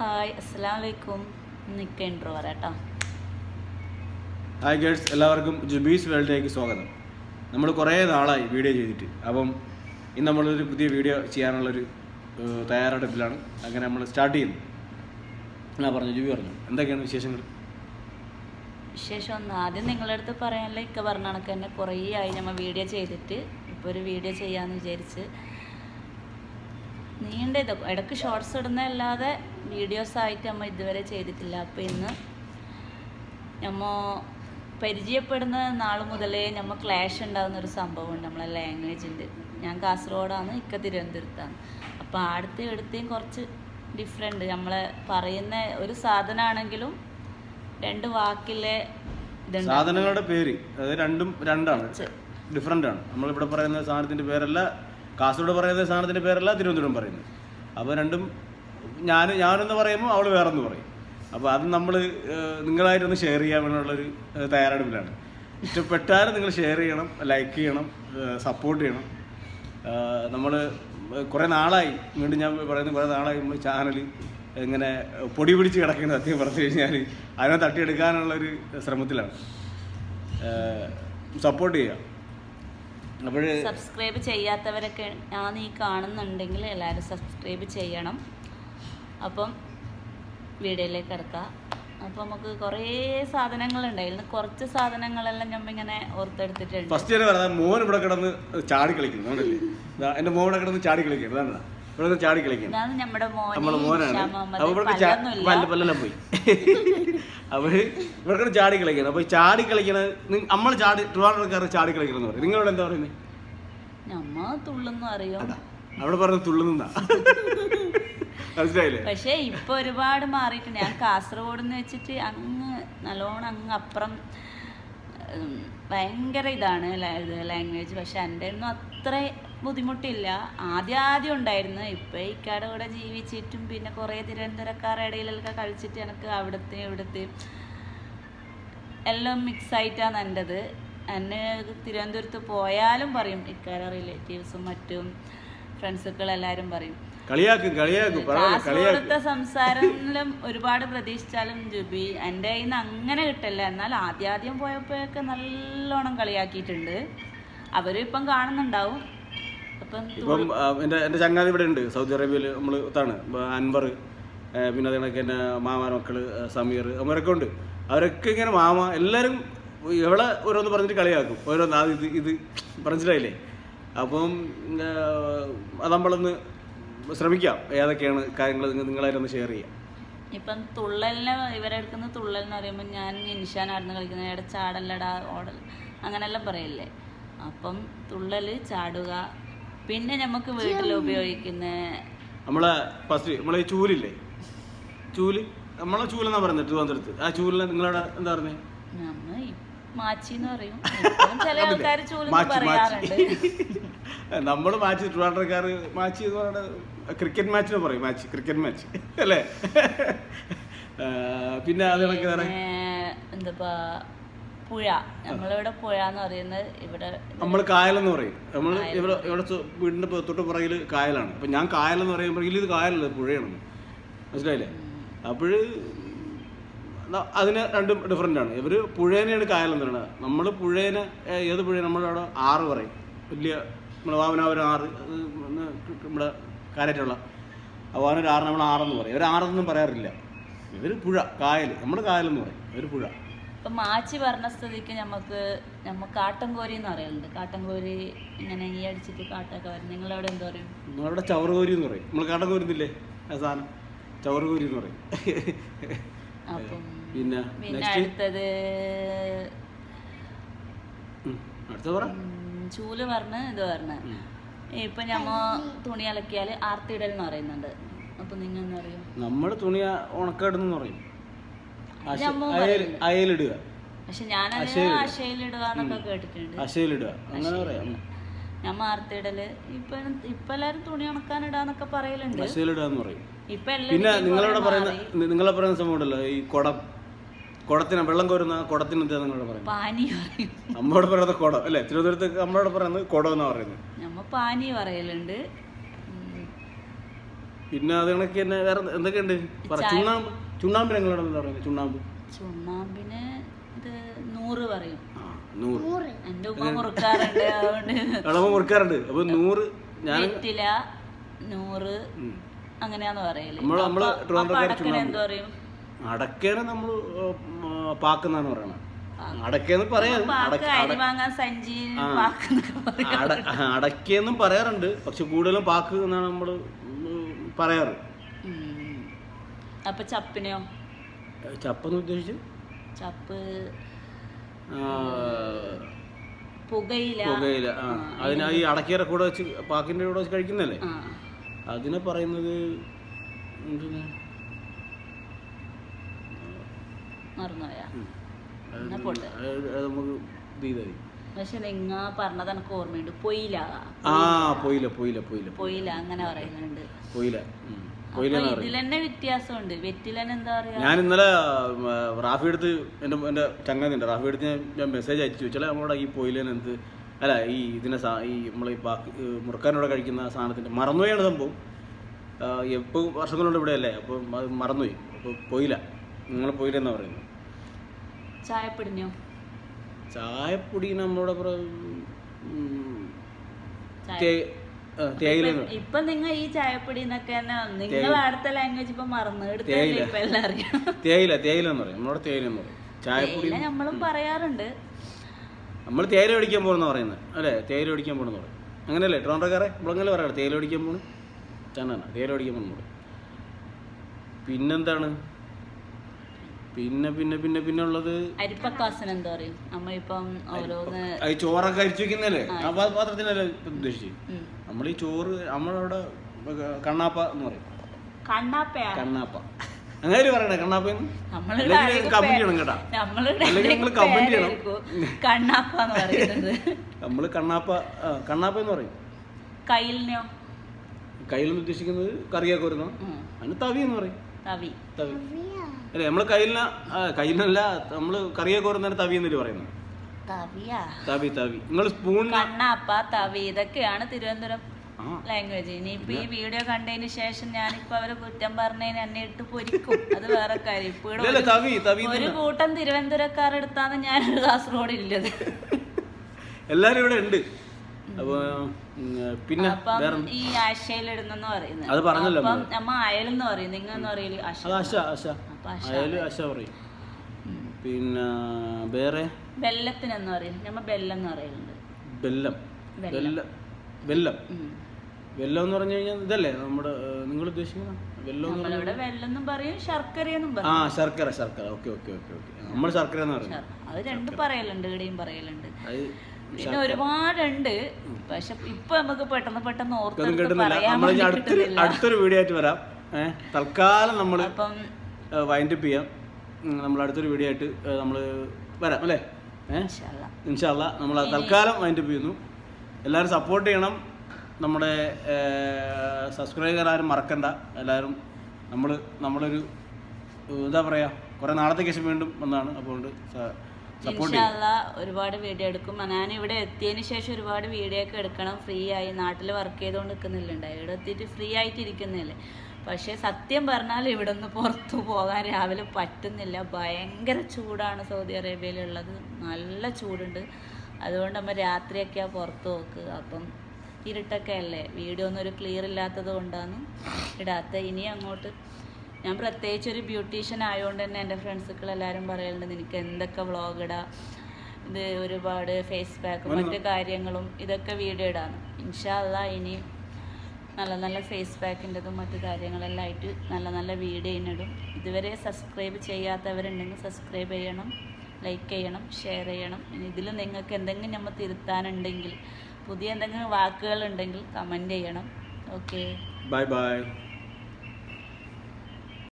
Hi അസ്സലാം വലൈക്കും നിൽക്കുക ഇൻട്രോ ഹായ് ഗേൾസ് എല്ലാവർക്കും ജുബീസ് വേൾഡിലേക്ക് സ്വാഗതം. നമ്മൾ കുറേ നാളായി വീഡിയോ ചെയ്തിട്ട്. അപ്പം ഇന്ന് നമ്മളൊരു പുതിയ വീഡിയോ ചെയ്യാനുള്ളൊരു തയ്യാറെടുപ്പിലാണ്. അങ്ങനെ നമ്മൾ സ്റ്റാർട്ട് ചെയ്യുന്നു. ഞാൻ പറഞ്ഞു ജുബി പറഞ്ഞു? എന്തൊക്കെയാണ് വിശേഷങ്ങൾ? വിശേഷം ഒന്ന് ആദ്യം നിങ്ങളുടെ അടുത്ത് പറയാനുള്ള ഇക്ക പറഞ്ഞ കണക്ക് തന്നെ കുറേ ആയി നമ്മൾ വീഡിയോ ചെയ്തിട്ട്. ഇപ്പോൾ ഒരു വീഡിയോ ചെയ്യാമെന്ന് വിചാരിച്ച്. നീണ്ട ഇത് ഇടയ്ക്ക് ഷോർട്സ് ഇടുന്നതല്ലാതെ വീഡിയോസ് ആയിട്ട് നമ്മൾ ഇതുവരെ ചെയ്തിട്ടില്ല. അപ്പോൾ ഇന്ന് നമ്മ പരിചയപ്പെടുന്ന നാൾ മുതലേ നമ്മൾ ക്ലാഷ് ഉണ്ടാകുന്ന ഒരു സംഭവമുണ്ട് നമ്മളെ ലാംഗ്വേജിന്റെ ഞാൻ കാസർഗോഡാണ് ഇക്ക തിരുവനന്തപുരത്താണ്. അപ്പോൾ അടുത്ത എടുത്തേയും കുറച്ച് ഡിഫറെന്റ് നമ്മളെ പറയുന്ന ഒരു സാധനമാണെങ്കിലും രണ്ട് വാക്കിലെ സാധനങ്ങളുടെ പേര് അത് രണ്ടും രണ്ടാണ്. ഡിഫറെന്റ് ആണ്. നമ്മളിവിടെ പറയുന്ന സാധനത്തിന്റെ പേരല്ല കാസർഗോഡ് പറയുന്ന സാധനത്തിന്റെ പേരല്ല തിരുവനന്തപുരം പറയുന്നത്. അപ്പോൾ രണ്ടും ഞാൻ ഞാനെന്ന് പറയുമ്പോൾ അവൾ വേറെന്ന് പറയും. അപ്പോൾ അത് നമ്മൾ നിങ്ങളായിട്ടൊന്ന് ഷെയർ ചെയ്യാൻ വേണ്ടിയുള്ളൊരു തയ്യാറെടുപ്പിലാണ്. ഇഷ്ടപ്പെട്ടാൽ നിങ്ങൾ ഷെയർ ചെയ്യണം ലൈക്ക് ചെയ്യണം സപ്പോർട്ട് ചെയ്യണം. നമ്മൾ കുറേ നാളായി. വീണ്ടും ഞാൻ പറയുന്നത് കുറേ നാളായി നമ്മൾ ചാനൽ ഇങ്ങനെ പൊടി പിടിച്ച് കിടക്കുന്നത് സത്യം പറഞ്ഞു കഴിഞ്ഞാൽ അതിനെ തട്ടിയെടുക്കാനുള്ളൊരു ശ്രമത്തിലാണ്. സപ്പോർട്ട് ചെയ്യുക അപ്പോൾ സബ്സ്ക്രൈബ് ചെയ്യാത്തവരൊക്കെ ഞാൻ ഈ കാണുന്നുണ്ടെങ്കിൽ എല്ലാവരും സബ്സ്ക്രൈബ് ചെയ്യണം. അപ്പം വീഡിയോയിലേക്ക് ഇറക്കാം അപ്പോൾ നമുക്ക് കുറേ സാധനങ്ങളുണ്ടായിരുന്നു കുറച്ച് സാധനങ്ങളെല്ലാം ഞമ്മ ഇങ്ങനെ ഓർത്തെടുത്തിട്ടുണ്ട്. ഫസ്റ്റ് ഞാൻ മോൻ ഇവിടെ കിടന്ന് ചാടി കളിക്കുന്നു എന്റെ മോൻ ഇവിടെ കിടന്ന് ചാടി കളിക്കുന്നു ഇവിടെ ചാടി കളിക്കുന്നു. നമ്മുടെ മോനാണ്. പോയി. അവർ ഇവിടെ കിടന്ന് ചാടി കളിക്കണം അപ്പൊ ചാടി കളിക്കണത് നമ്മൾ ചാടി ട്രിവാൻഡ്രക്കാർ ചാടി കളിക്കണം എന്ന് പറയും. നിങ്ങളോട് എന്താ പറയുന്നത് നമ്മ തുള്ളെന്ന് അറിയോ? അവിടെ പറഞ്ഞ തുള്ളുന്നാ പക്ഷേ ഇപ്പൊ ഒരുപാട് മാറിയിട്ടുണ്ട്. ഞാൻ കാസർഗോഡ് എന്ന് വെച്ചിട്ട് അങ്ങ് നല്ലോണം അങ്ങ് അപ്പുറം ഭയങ്കര ഇതാണ് ലാംഗ്വേജ് പക്ഷെ എന്റെ ഒന്നും അത്ര ബുദ്ധിമുട്ടില്ല. ആദ്യം ആദ്യം ഉണ്ടായിരുന്നു. ഇപ്പൊ ഇക്കാടെ കൂടെ ജീവിച്ചിട്ടും പിന്നെ കുറേ തിരുവനന്തപുരക്കാരുടെ ഇടയിലൊക്കെ കളിച്ചിട്ട് എനിക്ക് അവിടുത്തെ ഇവിടുത്തെ എല്ലാം മിക്സ് ആയിട്ടാണ് എന്റെത്. എന്നെ തിരുവനന്തപുരത്ത് പോയാലും പറയും ഇക്കാരെ റിലേറ്റീവ്സും മറ്റും ഫ്രണ്ട്സുകളെല്ലാവരും പറയും. കളിയാക്കും കളിയാക്കും കാസർഗോഡത്തെ സംസാരത്തിലും ഒരുപാട് പ്രതീക്ഷിച്ചാലും ജുബി എന്റെ കയ്യിൽ നിന്ന് അങ്ങനെ കിട്ടില്ല. എന്നാൽ ആദ്യാദ്യം ആദ്യം പോയപ്പോഴൊക്കെ നല്ലോണം കളിയാക്കിയിട്ടുണ്ട്. അവരും ഇപ്പം കാണുന്നുണ്ടാവും. ഇപ്പം എന്റെ എന്റെ എന്റെ ചങ്ങാതി ഇവിടെ ഉണ്ട് സൗദി അറേബ്യയിൽ നമ്മൾ ഇതാണ് അൻവർ പിന്നെ അതേ കണക്ക് എന്റെ മാമാര മക്കൾ സമീർ അവരൊക്കെ ഉണ്ട്. അവരൊക്കെ ഇങ്ങനെ മാമ എല്ലാവരും എവിടെ ഓരോന്ന് പറഞ്ഞിട്ട് കളിയാക്കും. ഓരോന്ന് ഇത് ഇത് മനസ്സിലായില്ലേ? അപ്പം ഏ, അത് നമ്മളൊന്ന് ശ്രമിക്കാം. ഏതൊക്കെയാണ് കാര്യങ്ങൾ നിങ്ങൾ നിങ്ങളായിട്ടൊന്ന് ഷെയർ ചെയ്യാം. ഇപ്പം തുള്ളലിനെ ഇവരെടുക്കുന്ന തുള്ളൽ എന്ന് പറയുമ്പോൾ ഞാൻ ഇൻഷാനായിരുന്നു കളിക്കുന്നത്. ഇവിടെ ചാടല്ലടാ ഓടൽ അങ്ങനെല്ലാം പറയല്ലേ? അപ്പം തുള്ളൽ ചാടുക പിന്നെ നമുക്ക് വീട്ടിൽ ഉപയോഗിക്കുന്ന നമ്മളെ ഫസ്റ്റ് നമ്മളെ ഈ ചൂലില്ലേ? ചൂൽ നമ്മളെ ചൂലെന്നാ പറയുന്നത് തിരുവനന്തപുരത്ത്. ആ ചൂലിനെ നിങ്ങളവിടെ എന്താ പറഞ്ഞത് നമ്മ ഈ മാച്ചി എന്ന് പറയും ചില ആൾക്കാർ ചൂലെന്ന് പറയാറുണ്ട്. നമ്മൾ മാച്ചി ട്രിവാൻഡ്രക്കാർ മാച്ചി എന്ന് പറയുന്നത് ക്രിക്കറ്റ് മാച്ചിന് പറയും മാച്ച് ക്രിക്കറ്റ് മാച്ച്. അല്ലേ? പിന്നെ ആളുകളൊക്കെ വേറെ? എന്താ പുഴ. നമ്മളിവിടെ പുഴ എന്ന് പറയുന്നത് ഇവിടെ നമ്മൾ കായലെന്ന് പറയും. നമ്മൾ ഇവിടെ ഇവിടെ വീടിന്റെ തൊട്ട് പുറകിൽ കായലാണ്. അപ്പൊ ഞാൻ കായലെന്ന് പറയുമ്പോൾ ഇത് കായലല്ല പുഴയാണ്. മനസ്സിലായില്ലേ? അപ്പോൾ അതിന് രണ്ടും ഡിഫറെന്റ് ആണ്. ഇവർ പുഴേനെയാണ് കായലെന്ന് പറയുന്നത്. നമ്മൾ പുഴേനെ ഏത് പുഴ നമ്മളവിടെ ആറ് പറയും. വലിയ നമ്മുടെ വാമനാപുരം ആറ് അത് ഒന്ന് അപ്പോൾ വാമനൊരു ആറ് നമ്മൾ ആറെന്ന് പറയും. ഇവർ ആറെന്നും പറയാറില്ല. ഇവർ പുഴ കായൽ നമ്മൾ എന്ന് പറയും. ഇവർ പുഴ. ഇപ്പം മാച്ചി പറഞ്ഞ സ്ഥിതിക്ക് നമുക്ക് നമുക്ക് കാട്ടൻകോരി എന്ന് പറയുന്നുണ്ട് കാട്ടൻകോരി ഇങ്ങനെ ഈ അടിച്ചിട്ട് കാട്ടൊക്കെ വരും. നിങ്ങളവിടെ എന്താ പറയും? നമ്മളവിടെ ചവറുകോരി എന്ന് പറയും. നമ്മൾ കാട്ടൻകോരി കോരുന്നില്ലേ ആ സാധനം. ചവറുകോരി എന്ന് പറയും. അപ്പം പിന്നെ പിന്നെ അടുത്തത് അടുത്ത പറ. ചൂൽ പറഞ്ഞ് ഇത് പറഞ്ഞ്. ഇപ്പൊ ഞമ്മ തുണി അലക്കിയാൽ ആർത്തിയിടൽ എന്ന് പറയുന്നുണ്ട്. അപ്പൊ നിങ്ങൾ എന്താ പറയും? നമ്മൾ തുണി ഉണക്കിടുന്നു പറയും. അയലിടുക. പക്ഷെ ഞാൻ അശയിലിടുക. എന്നൊക്കെ കേട്ടിട്ടുണ്ട്. അശയിലിടുക. അങ്ങനെ പറയാം. ഞാൻ ആർത്തിയിടൽ. ഇപ്പൊ ഇപ്പൊ എല്ലാരും തുണി ഉണക്കാനിടാന്നൊക്കെ പറയലുണ്ട്. അശയിലിടുക എന്ന് പറയും. ഇപ്പൊ പിന്നെ നിങ്ങളവിടെ പറയുന്ന നിങ്ങളെ പറയുന്ന സംഭവം ഉണ്ടല്ലോ ഈ കുടം. കുടത്തിന് വെള്ളം കോരുന്ന കുടത്തിന് എന്താ നിങ്ങളോട് പറയുന്നത്. പാനി പറയും. നമ്മളോട് പറയുന്നത് കുടം. അല്ലേ? തിരുവനന്തപുരത്ത് അമ്മയോട് പറയുന്നത് കുടം എന്നാ പറയുന്നത്. നമ്മ പാനി പറയലുണ്ട്. പിന്നെ അത് കണക്ക് തന്നെ വേറെ എന്തൊക്കെയുണ്ട്? പറ ചുണ്ണാമ്പ്. ചുണ്ണാമ്പിന് എങ്ങനെയാണ് എന്താ പറയുന്നത്? ചുണ്ണാമ്പ്. ചുണ്ണാമ്പിന് ഇത് നൂറ് പറയും. നൂറ്. എന്റെ ഉമ്മ മുറുക്കാറുണ്ട് അതുകൊണ്ട്. ഇളവ മുറുക്കാറുണ്ട്. അപ്പൊ നൂറ് ഞാൻ വെറ്റില നൂറ്. അങ്ങനെയാന്ന് പറയൽ. നമ്മൾ നമ്മൾ ട്രിവാൻഡ്രക്കാര് പറയും? അടക്കേനെ നമ്മൾ പാക്കുന്നാണ് പറയണത് അടക്കേന്ന് പറയാം അടക്കേന്നും പറയാറുണ്ട്. പക്ഷെ കൂടുതലും പാക്ക് എന്നാണ് നമ്മൾ പറയാറ്. അപ്പൊ ചപ്പിനെയോ? ചപ്പെന്ന് ഉദ്ദേശിച്ചു ചപ്പ്. പുകയില. പുകയില ആ. അതിന് ഈ അടക്കേടെ കൂടെ വെച്ച് പാക്കിന്റെ കൂടെ വെച്ച് കഴിക്കുന്നല്ലേ? അതിനെ പറയുന്നത് എന്തിനാ? മറന്നുപോയാ. പക്ഷെ നിങ്ങ പറഞ്ഞത് എനിക്ക് ഓർമ്മയുണ്ട്. പൊയില. ആ പൊയില പൊയില പോയില്ല പൊയില. അങ്ങനെ പറയുന്നുണ്ട്. പൊയില ഇതിൽ വ്യത്യാസമുണ്ട്. വെറ്റിലൻ എന്താ പറയാ? ഞാൻ ഇന്നലെ റാഫി എടുത്ത് എന്റെ എന്റെ ചങ്ങനുണ്ട് റാഫി എടുത്ത് ഞാൻ മെസ്സേജ് അയച്ചു. ചോദിച്ചാൽ നമ്മളോട് ഈ പോയിലേന് എന്ത് അല്ല ഈ ഇതിനെ ഈ നമ്മൾ ഈ ബാക്കി മുറുക്കാനോടെ കഴിക്കുന്ന സാധനത്തിന്റെ മറന്നുപോയാണ് സംഭവം. എപ്പോൾ വർഷങ്ങളുണ്ട് ഇവിടെ അല്ലേ അപ്പോൾ മറന്നുപോയി. അപ്പോൾ പോയില്ല നിങ്ങൾ പോയില്ല എന്നാണ് പറയുന്നത്? ചായപ്പിടിഞ്ഞോ ചായപ്പൊടി നമ്മുടെ ഇപ്പൊ നിങ്ങൾ ഈ ചായപ്പൊടി എന്നൊക്കെ നിങ്ങൾ അടുത്ത ലാംഗ്വേജ് ഇപ്പൊ മറന്നു. തേയില. തേയില എന്ന് പറയും. നമ്മുടെ തേയില എന്ന് പറയും. ചായപ്പൊടി നമ്മളും പറയാറുണ്ട്. നമ്മൾ തേയില പിടിക്കാൻ പോകുന്ന പറയുന്നത്. അല്ലേ? തേയില പിടിക്കാൻ പോകണമെന്ന് പറയും. അങ്ങനെയല്ലേ? ട്രോണ്ടക്കാരെ നമ്മളങ്ങനെ പറയാം തേയില പിടിക്കാൻ പോകണം ചന്നാണ് തേയില പിടിക്കാൻ പോകുന്നു പിന്നെന്താണ്? പിന്നെ പിന്നെ പിന്നെ പിന്നെ ഉള്ളത് അരിപ്പക്കാസൻ എന്താ പറയും? നമ്മ ഇപ്പം ഓരോന്ന് അത് ചോറൊക്കെ അരിച്ചു വെക്കുന്നല്ലേ ആ പാത്രത്തിനല്ലേ ഉദ്ദേശിച്ചു? നമ്മൾ ഈ ചോറ് നമ്മളവിടെ കണ്ണാപ്പ എന്ന് പറയും. കണ്ണാപ്പ കണ്ണാപ്പ. അങ്ങനെ പറയണേ കണ്ണാപ്പ കമന്റ് പേ- ചെയ്യണം കേട്ടാ. അല്ലെങ്കിൽ നിങ്ങൾ കമന്റ് ചെയ്യണം. കണ്ണാപ്പ നമ്മൾ കണ്ണാപ്പ കണ്ണാപ്പ എന്ന് പറയും. കയ്യിലിനെയോ? കയ്യിൽ നിന്ന് ഉദ്ദേശിക്കുന്നത് കറിയൊക്കെ വരുന്ന ഉം. അതിന് തവി എന്ന് പറയും. തവി. തവി. അല്ലേ നമ്മൾ കയ്യില കയ്യിലല്ല നമ്മൾ കറിയൊക്കെ വരുന്നതിന് തവി എന്നല്ലേ പറയുന്നത് തവിയാ. തവി തവി. നിങ്ങൾ സ്പൂൺ കണ്ണാപ്പ തവി. ഇതൊക്കെയാണ് തിരുവനന്തപുരം ലാംഗ്വേജ്. ഇനിയിപ്പോ ഈ വീഡിയോ കണ്ടതിന് ശേഷം ഞാനിപ്പോ അവർ കുറ്റം പറഞ്ഞതിന് എന്നെ ഇട്ട് പൊരിക്കും. അത് വേറെ കാര്യം. ഇപ്പൊ ഇവിടെ തവി തവി ഒരു കൂട്ടം തിരുവനന്തപുരക്കാരെടുത്താണ് ഞാൻ കാസർഗോഡ് ഇല്ലത്. എല്ലാരും ഇവിടെ ഉണ്ട്. പിന്നെ ഈ ആശയിലിടുന്നെന്ന് പറയുന്നത്. അത് പറഞ്ഞല്ലോ അപ്പം നമ്മ അയലെന്ന് പറയും. നിങ്ങൾ എന്ന് പറയൽ ആശ ആശ അയാൽ അശ പറയും. പിന്നെ വേറെ? വെല്ലത്തിനെന്ന് പറയും. നമ്മ ബെല്ലം എന്ന് പറയുന്നുണ്ട് ബെല്ലം വെല്ലം. ഉം. വെല്ലം എന്ന് പറഞ്ഞു കഴിഞ്ഞാൽ ഇതല്ലേ നമ്മുടെ നിങ്ങൾ ഉദ്ദേശിക്കുന്ന വെല്ലം പറയും ശർക്കരയെന്നും ആ ശർക്കര ശർക്കര. Okay okay okay okay. നമ്മൾ ശർക്കര എന്ന് പറയുന്നത്. അത് രണ്ടും പറയലുണ്ട് ഇവിടെയും പറയലുണ്ട്. പിന്നെ ഒരുപാടുണ്ട്. പക്ഷെ ഇപ്പൊ നമുക്ക് പെട്ടെന്ന് പെട്ടെന്ന് ഓർത്ത് അടുത്തൊരു വീഡിയോ ആയിട്ട് വരാം. തൽക്കാലം നമ്മൾ അപ്പം വൈൻഡപ്പ് ചെയ്യാം. നമ്മൾ അടുത്തൊരു വീഡിയോ ആയിട്ട് നമ്മൾ വരാം അല്ലേ? ഇൻഷാല്ലാ. നമ്മൾ തൽക്കാലം വൈൻഡപ്പ് ചെയ്യുന്നു. എല്ലാവരും സപ്പോർട്ട് ചെയ്യണം. നമ്മുടെ സബ്സ്ക്രൈബർ ആരും മറക്കണ്ട. എല്ലാവരും നമ്മൾ നമ്മളൊരു എന്താ പറയുക കുറേ നാളത്തേക്ക് ശേഷം വീണ്ടും വന്നതാണ്. അപ്പോൾ ഇൻഷാല്ല ഒരുപാട് വീഡിയോ എടുക്കും. ഞാൻ ഇവിടെ എത്തിയതിന് ശേഷം ഒരുപാട് വീഡിയോ ഒക്കെ എടുക്കണം. ഫ്രീ ആയി. നാട്ടിൽ വർക്ക് ചെയ്തുകൊണ്ട് നിൽക്കുന്നില്ലുണ്ട് ഇവിടെ എത്തിയിട്ട് ഫ്രീ ആയിട്ട് ഇരിക്കുന്നില്ലേ പക്ഷേ സത്യം പറഞ്ഞാൽ ഇവിടെ നിന്ന് പുറത്തു പോകാൻ രാവിലെ പറ്റുന്നില്ല. ഭയങ്കര ചൂടാണ് സൗദി അറേബ്യയിലുള്ളത്. നല്ല ചൂടുണ്ട്. അതുകൊണ്ട് നമ്മൾ രാത്രിയൊക്കെയാണ് പുറത്ത് നോക്ക് അപ്പം ഇരുട്ടൊക്കെ അല്ലേ? വീഡിയോ ഒന്നും ഒരു ക്ലിയർ ഇല്ലാത്തത് കൊണ്ടാണ്. ഇടാത്ത. ഇനി അങ്ങോട്ട് ഞാൻ പ്രത്യേകിച്ച് ഒരു ബ്യൂട്ടീഷ്യൻ ആയതുകൊണ്ട് തന്നെ എന്റെ ഫ്രണ്ട്സുകൾ എല്ലാവരും പറയലുണ്ട് നിനക്ക് എന്തൊക്കെ വ്ളോഗ് ഇടാ? ഇത് ഒരുപാട് ഫേസ് പാക്ക് മറ്റു കാര്യങ്ങളും ഇതൊക്കെ വീഡിയോ ഇടാന്ന്. ഇൻഷാല്ല ഇനി നല്ല നല്ല ഫേസ് പാക്കിന്റെതും മറ്റു കാര്യങ്ങളെല്ലാം ആയിട്ട് നല്ല നല്ല വീഡിയോ ഇടും ഇതുവരെ സബ്സ്ക്രൈബ് ചെയ്യാത്തവരുണ്ടെങ്കിൽ സബ്സ്ക്രൈബ് ചെയ്യണം ലൈക്ക് ചെയ്യണം ഷെയർ ചെയ്യണം. ഇനി ഇതിൽ നിങ്ങൾക്ക് എന്തെങ്കിലും നമ്മൾ തിരുത്താനുണ്ടെങ്കിൽ പുതിയ എന്തെങ്കിലും വാക്കുകൾ ഉണ്ടെങ്കിൽ കമന്റ് ചെയ്യണം. Okay bye bye